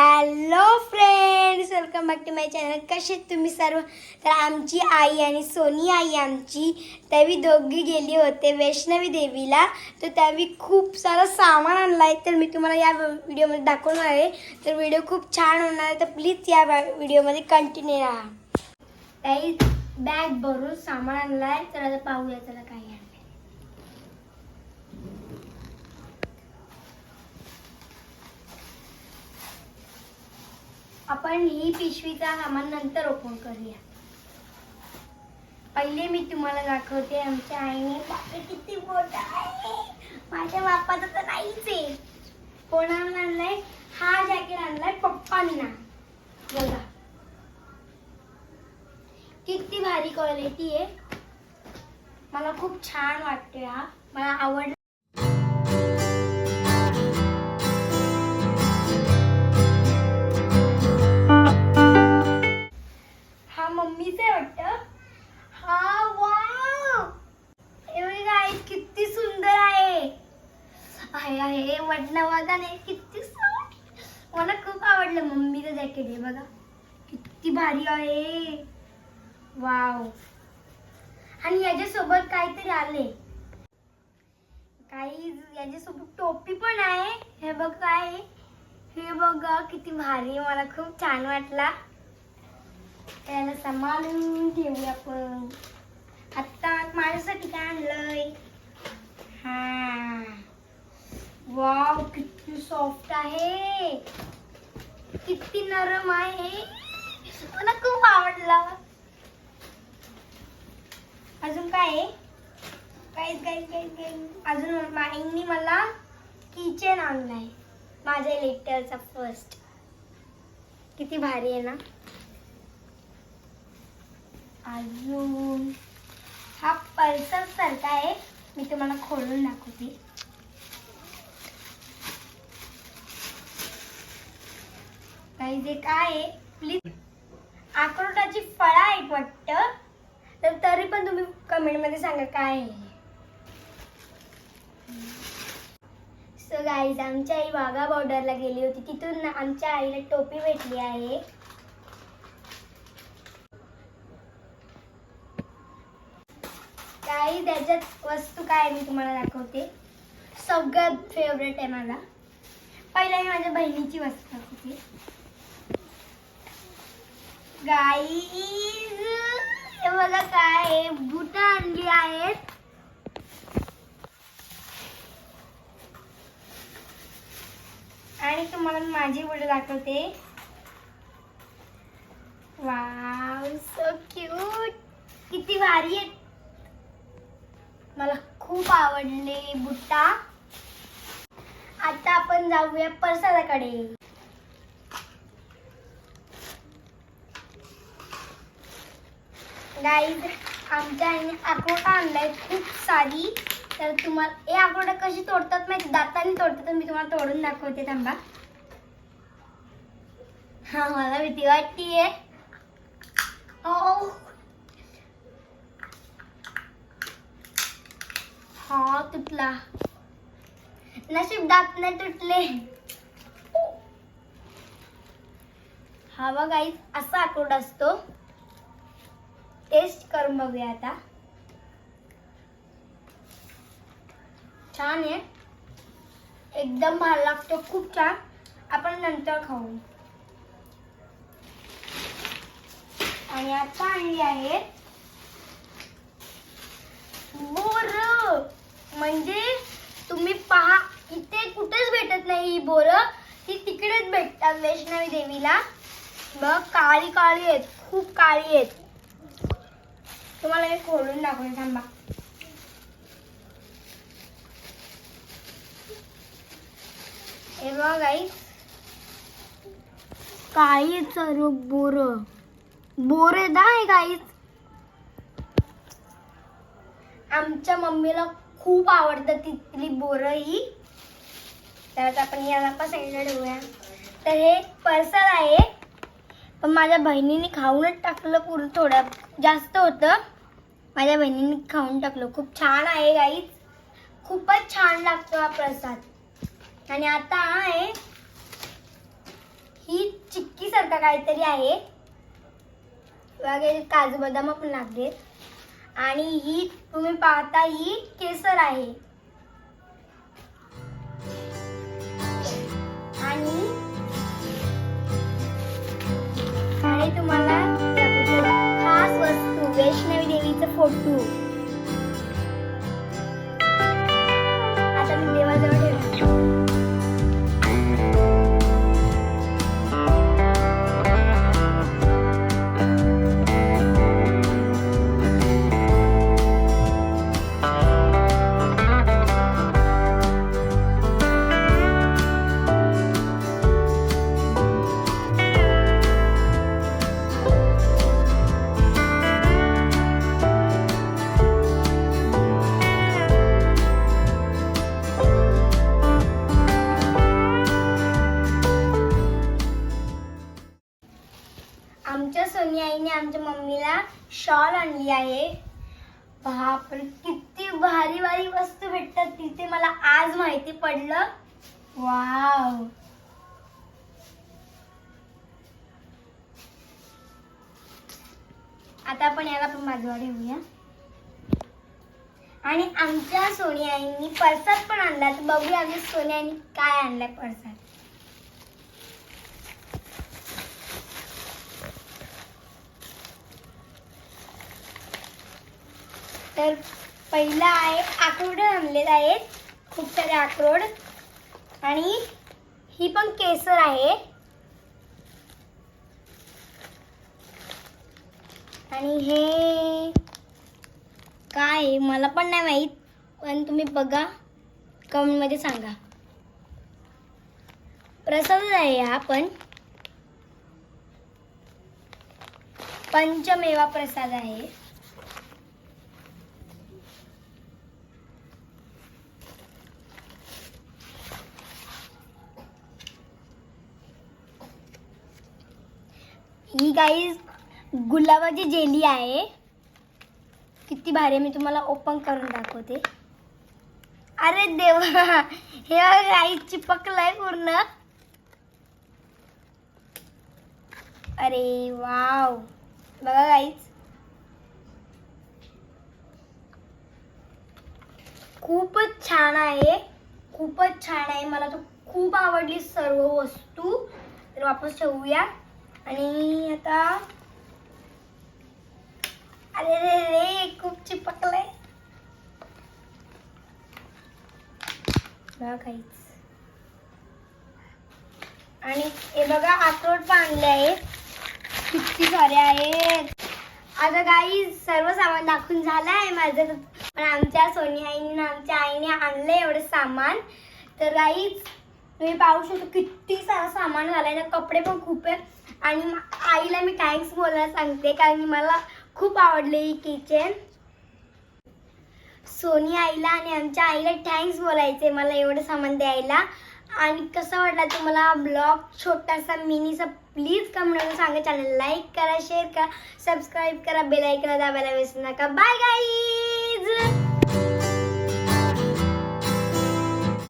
Hello friends welcome back to my channel कसे आहेत तुम्ही सर्व? तर आमची आई आणि सोनी आई आमची त्यावी दोघी गेली होते वैष्णवी देवीला. तर त्यावी खूप सारं सामान आणलं आहे तर मी तुम्हाला या व्हिडिओमध्ये दाखवणार आहे. तर व्हिडिओ खूप छान होणार आहे. तर प्लीज या व्हिडिओमध्ये कंटिन्यू राहा. काही बॅग भरून सामान आणलं आहे तर आता पाहूया त्याला काय आहे आपण ही पिशवीचा सामान नंतर ओपन करूया. पहिले मी तुम्हाला दाखवते आमच्या आईने. बापरे किती मोठा आहे. माझ्या बापाचं तर नाहीच आहे. कोणाला आणलाय? हा जॅकेट आणलाय पप्पांना. बघा. किती भारी क्वालिटी आहे. मला खूप छान वाटते हा. मला आवड केले बघा. किती भारी आहे. वाव. आणि याच्यासोबत काहीतरी आले काही याच्यासोबत टोपी पण आहे. हे बघ काय हे बघा किती भारी मला खूप छान वाटला. त्याला सांभाळून ठेवूया आपण. आता माझ्यासाठी काय आणलंय? हा. वाव किती सॉफ्ट आहे. किती नरम आहे. मला खूप आवडला. अजून काय आहे? काय काय काय काय अजून माईंनी मला किचन आणलाय. माझ्या लेटरचा फर्स्ट किती भारी आहे ना? अजून हा पल्सर सारखा आहे. मी तुम्हाला खोलून दाखवते. जे काय आहे? प्लीज अक्रोटाची फळं आहेत वाटतं. तर तरी पण तुम्ही कमेंटमध्ये सांगा काय आहे सो गाईज आमची आई वाघा बॉर्डरला गेली होती. तिथून ना आमच्या आईला टोपी भेटली आहे. काही त्याच्यात वस्तू काय मी तुम्हाला दाखवते. सगळ्यात फेवरेट आहे माझा. पहिला मी माझ्या बहिणीची वस्तू दाखवते. गाईज हे बघा काय बुट आणली आहेत. आणि तुम्हाला माझी बुट दाखवते. वाव सो क्यूट किती भारी आहेत. मला खूप आवडले बुट्टा आता आपण जाऊया प्रसादाकडे. गाईज आमच्या आईने अक्रोटा आणलाय खूप सारी. तर तुम्हाला हे अक्रोटा कशी तोडतात माहिती? दाताने तोडतात तर मी तुम्हाला तोडून दाखवते थांबा. हा मला भीती वाटतीये. हा तुटला. नशीब दात नाही तुटले. हा बघ आई असा अक्रोड असतो. टेस्ट करून बघूया आता. छान आहे. एकदम भारी लागतो खूप छान. आपण नंतर खाऊ. आणि आता आणली आहे बोर. म्हणजे तुम्ही पहा इथे कुठेच भेटत नाही ही बोर. ती तिकडेच भेटतात वैष्णवी देवीला. बघ काळी काळी आहेत खूप काळी आहेत. तुम्हाला मी खोलून दाखवते थांबा. हे बघा गाई काही सर्व बोर. बोर दाय काहीच गाईच आमच्या मम्मीला खूप आवडतं तिथली बोरं ही. तर आपण याला पण साईडला ठेवूया. तर हे पर्सल आहे. पण माझ्या बहिणीने खाऊनच टाकलं पूर्ण थोडं जास्त होतं. माझ्या बहिणीने खाऊन टाकलं. खूप छान आहे गाईच खूपच छान लागतो हा प्रसाद. आणि आता आहे ही सारखं काहीतरी आहे. वगैरे काजू बदाम पण लागले आणि ही तुम्ही पाहता ही केसर आहे. आणि आणि तुम्हाला 速度 आईने आमच्या मम्मीला शॉल आणली आहे. बापरे किती भारी भारी वस्तू भेटतात तिथे मला आज माहिती पडलं. वाव. आता आपण याला पण बाजूला ठेवूया. आणि आमच्या सोनी आईनी परसाद पण आणला. तर बघूया आम्ही सोनी आईनी काय आणलाय परसाद तर पहिला आहे आक्रोड आणलेलं आहेत खूप सारे आक्रोड. आणि ही पण केसर आहे. आणि हे काय आहे मला पण नाही माहीत पण तुम्ही बघा. कमेंटमध्ये सांगा. प्रसाद आहे हा पण. पंचमेवा प्रसाद आहे. गाईज गुलाबाची जेली आहे. किती भारी आहे मी तुम्हाला ओपन करून दाखवते. अरे देवा हे आई चिपकलंय पूर्ण. अरे वाव. बघा गाईज खूपच छान आहे खूपच छान आहे. मला तर खूप आवडली सर्व वस्तू. तर वापस ठेवूया. आणि आता अरे रे रे खूप चिपकलंय. बघा काहीच आणि हे बघा अक्रोड पण आणले आहेत किती सारे आहेत. आता काही सर्व सामान दाखवून झालं आहे माझं. पण आमच्या सोनी आईने आमच्या आईने आणलं एवढं सामान. तर गाईच तुम्ही पाहू शकतो किती सारं सामान झालंय ना कपडे पण खूप आहेत. आणि आईला मी थँक्स बोलायला सांगते कारण मला खूप आवडले ही किचन सोनी आईला आणि आमच्या आईला थँक्स बोलायचे मला एवढं सामान द्यायला आणि कसं वाटला तुम्हाला ब्लॉग छोटासा मिनीचा प्लीज कमेंट सांगा. चॅनल लाईक करा शेअर करा सबस्क्राईब करा बेल दाबायला विसरू नका. Bye guys